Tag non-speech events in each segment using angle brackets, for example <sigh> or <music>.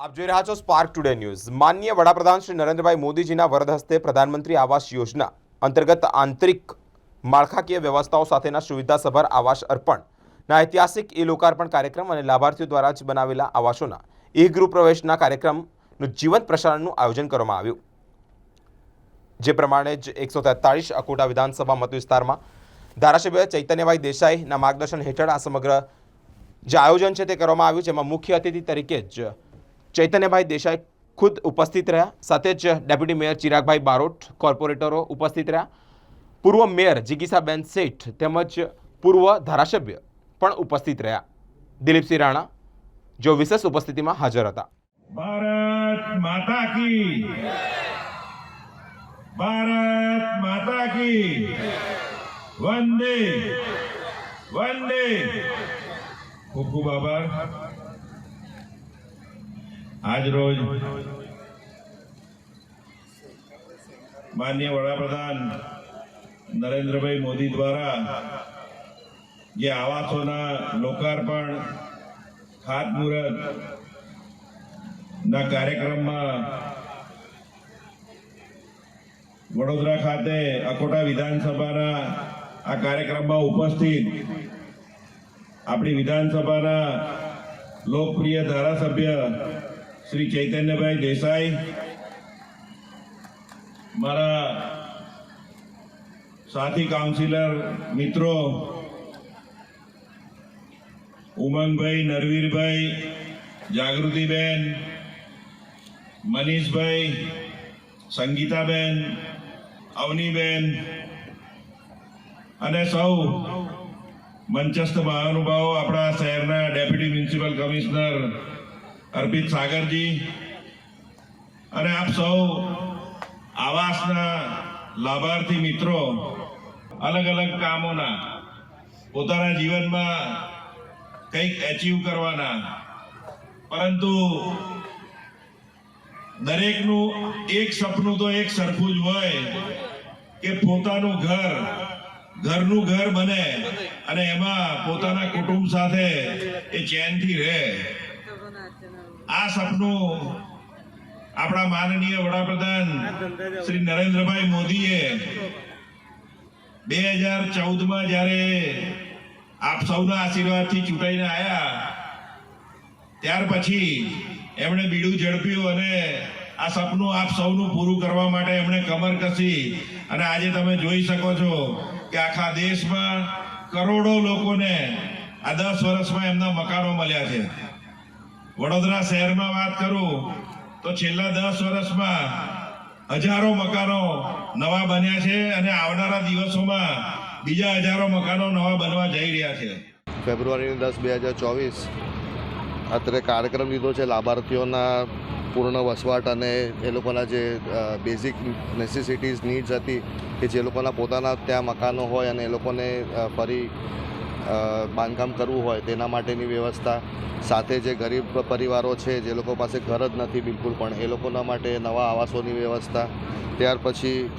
આપ જોઈ રહ્યા છો સ્પાર્ક ટુડે ન્યૂઝ માન્ય વડાપ્રધાન શ્રી નરેન્દ્રભાઈ મોદીજીના વરદ હસ્તે પ્રધાનમંત્રી આવાસ યોજના અંતર્ગત આંતરિક માળખાકીય વ્યવસ્થાઓ સાથેના સુવિધાસભર આવાસ અર્પણના ઐતિહાસિક એ લોકાર્પણ કાર્યક્રમ અને લાભાર્થીઓ દ્વારા જ બનાવેલા આવાસોના એ ગૃહ પ્રવેશના કાર્યક્રમનું જીવંત પ્રસારણનું આયોજન કરવામાં આવ્યું. જે પ્રમાણે જ એકસો તેતાળીસ અકોટા વિધાનસભા મત વિસ્તારમાં ધારાસભ્ય ચૈતન્યભાઈ દેસાઈના માર્ગદર્શન હેઠળ આ સમગ્ર જે આયોજન છે તે કરવામાં આવ્યું, જેમાં મુખ્ય અતિથિ તરીકે જ ચૈતન્યભાઈ દેસાઈ ખુદ ઉપસ્થિત રહ્યા. સાથે જ ડેપ્યુટી મેયર ચિરાગભાઈ બારોટ, કોર્પોરેટરો ઉપસ્થિત રહ્યા. પૂર્વ મેયર જિગીસાબેન શેઠ તેમજ પૂર્વ ધારાસભ્ય પણ ઉપસ્થિત રહ્યા. દિલીપસિંહ રાણા જો વિશેષ ઉપસ્થિતિમાં હાજર હતા. ભારત માતા કી ભારત માતા કી વંદે વંદે. ખૂબ ખૂબ આભાર. આજ રોજ માનનીય વડાપ્રધાન નરેન્દ્રભાઈ મોદી દ્વારા જે આવાસોના લોકાર્પણ ખાતમુહૂર્ત ના કાર્યક્રમમાં વડોદરા ખાતે અકોટા વિધાનસભાના આ કાર્યક્રમમાં ઉપસ્થિત આપણી વિધાનસભાના લોકપ્રિય ધારાસભ્ય શ્રી ચૈતન્યભાઈ દેસાઈ, મારા સાથી કાઉન્સિલર મિત્રો, ઉમંગભાઈ નરવીરભાઈ, જાગૃતિબેન, મનીષભાઈ, સંગીતાબેન, અવનીબેન અને સૌ મંચસ્થ મહાનુભાવો આપણા શહેરના deputy municipal commissioner Arpit Sagarji અને આપ સૌ આવાસના લાભાર્થી મિત્રો, અલગ અલગ કામોના, પોતાના જીવનમાં કંઈક એચીવ કરવાના. પરંતુ દરેકનું એક સપનું તો એક સરખું જ હોય કે પોતાનું ઘર, ઘરનું ઘર બને અને એમાં પોતાના કુટુંબ સાથે એ ચેનથી રહે. આ સપનું આપણા માનનીય વડાપ્રધાન શ્રી નરેન્દ્રભાઈ મોદીએ બે હજાર ચૌદમાં જ્યારે આપ સૌના આશીર્વાદથી ચૂંટાઈને આવ્યા ત્યાર પછી એમણે બીડું ઝડપ્યું અને આ સપનું આપ સૌનું પૂરું કરવા માટે એમણે કમર કસી. અને આજે તમે જોઈ શકો છો કે આખા દેશમાં કરોડો લોકોને આ દસ વર્ષમાં એમના મકાનો મળ્યા છે. વડોદરા શહેરમાં વાત કરું તો છેલ્લા દસ વર્ષમાં હજારો મકાનો નવા બન્યા છે અને આવનારા દિવસોમાં બીજા હજારો મકાનો નવા બનવા જઈ રહ્યા છે. ફેબ્રુઆરીની દસ બે હજાર ચોવીસ અત્યારે કાર્યક્રમ લીધો છે લાભાર્થીઓના પૂર્ણ વસવાટ અને એ લોકોના જે બેઝિક નેસેસિટીઝ નીડ્સ હતી કે જે લોકોના પોતાના ત્યાં મકાનો હોય અને એ લોકોને ફરી બાંધકામ કરવું હોય તેના માટેની વ્યવસ્થા. સાથે જે ગરીબ પરિવારો છે, જે લોકો પાસે ઘર જ નથી બિલકુલ પણ એ લોકોના માટે નવા આવાસોની વ્યવસ્થા. ત્યાર પછી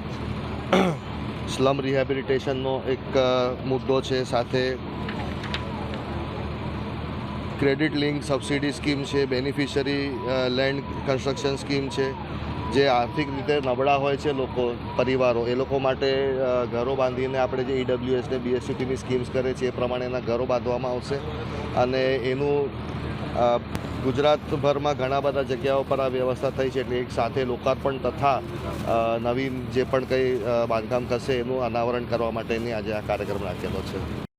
<clears throat> સ્લમ રિહેબિલિટેશનનો એક મુદ્દો છે, સાથે ક્રેડિટ લિંક સબસિડી સ્કીમ છે, બેનિફિશરી લેન્ડ કન્સ્ટ્રક્શન સ્કીમ છે. જે આર્થિક રીતે નબળા હોય છે લોકો, પરિવારો, એ લોકો માટે ઘરો બાંધીને આપણે જે ઈડબ્લ્યુએસ ને બીએસયુટીની સ્કીમ્સ કરે છે એ પ્રમાણેના ઘરો બાંધવામાં આવશે. અને એનું ગુજરાતભરમાં ઘણા બધા જગ્યાઓ પર આ વ્યવસ્થા થઈ છે એટલે એક સાથે લોકાર્પણ તથા નવીન જે પણ કંઈ બાંધકામ થશે એનું અનાવરણ કરવા માટેની આજે આ કાર્યક્રમ રાખેલો છે.